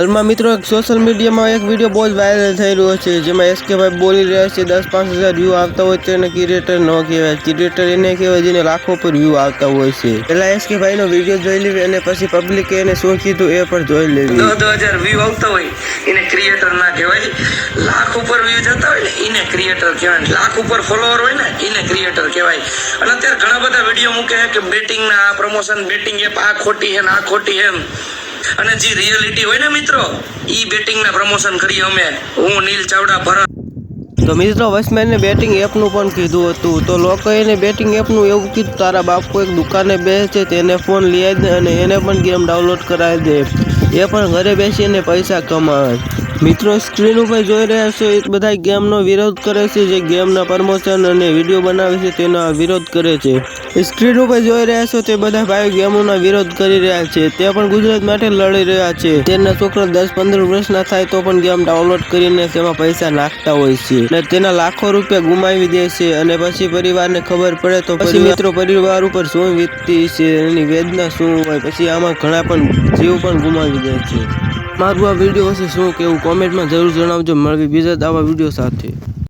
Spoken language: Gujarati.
હાલમાં મિત્રો એક સોશિયલ મીડિયામાં એક વીડિયો બહુ જ વાયરલ થઈ રહ્યો છે, જેમાં એસકે ભાઈ બોલી રહ્યા છે દસ પાંચ હજાર વ્યૂ આવતા હોય તેને ક્રિએટર ન કહેવાય. ક્રિએટર એને કહેવાય જેને લાખો પર વ્યૂ આવતા હોય છે. પહેલા એસકે ભાઈનો વીડિયો જોઈ લેવી અને પછી પબ્લિકે એને શું કીધું એ પણ જોઈ લેવી. દસ દસ હજાર વ્યૂ આવતા હોય, એને ક્રિએટર ના કહેવાય. લાખ ઉપર વ્યૂ જતા હોય ને, એને ક્રિએટર કહેવાય. લાખ ઉપર ફોલોઅર હોય ને, એને ક્રિએટર કહેવાય. અને અત્યારે ઘણા બધા વીડિયો મૂકે કે બેટિંગ ના, આ પ્રમોશન બેટિંગ એપ આ ખોટી છે આ ખોટી એમ. અને જે રિયાલિટી હોય ને મિત્રો, ઈ બેટિંગ ના પ્રમોશન કરીએ અમે. હું, નીલ ચાવડા, ભરત. તો મિત્રો વસમાં બેટિંગ એપનું પણ કીધું હતું. તો લોકોએ બેટિંગ એપનું એવું કીધું, તારા બાપુ એક દુકાને બેસે તેને ફોન લઈ દે અને એને પણ ગેમ ડાઉનલોડ કરાવી દે. એ પણ ઘરે બેસીને પૈસા કમાવે. મિત્રો સ્ક્રીન ઉપર જોઈ રહ્યા છો એ બધા ગેમનો વિરોધ કરે છે જે ગેમના પ્રમોશન અને વીડિયો બનાવે છે તેનો વિરોધ કરે છે. સ્ક્રીન ઉપર જોઈ રહ્યા છો તે બધા ભાઈ ગેમોના વિરોધ કરી રહ્યા છે. તે પણ ગુજરાત માટે લડી રહ્યા છે. તેના છોકરા દસ પંદર વર્ષના થાય તો પણ ગેમ ડાઉનલોડ કરીને તેમાં પૈસા નાખતા હોય છે. અને તેના લાખો રૂપિયા ગુમાવી દે છે. અને પછી પરિવારને ખબર પડે તો પછી મિત્રો પરિવાર ઉપર શું વીતતી છે એની વેદના શું હોય પછી આમાં ઘણા પણ જીવ પણ ગુમાવી દે છે. મારું આ વીડિયો હશે શું કેવું? કોમેન્ટમાં જરૂર જણાવજો. મળવી બીજા આવા વીડિયો સાથે.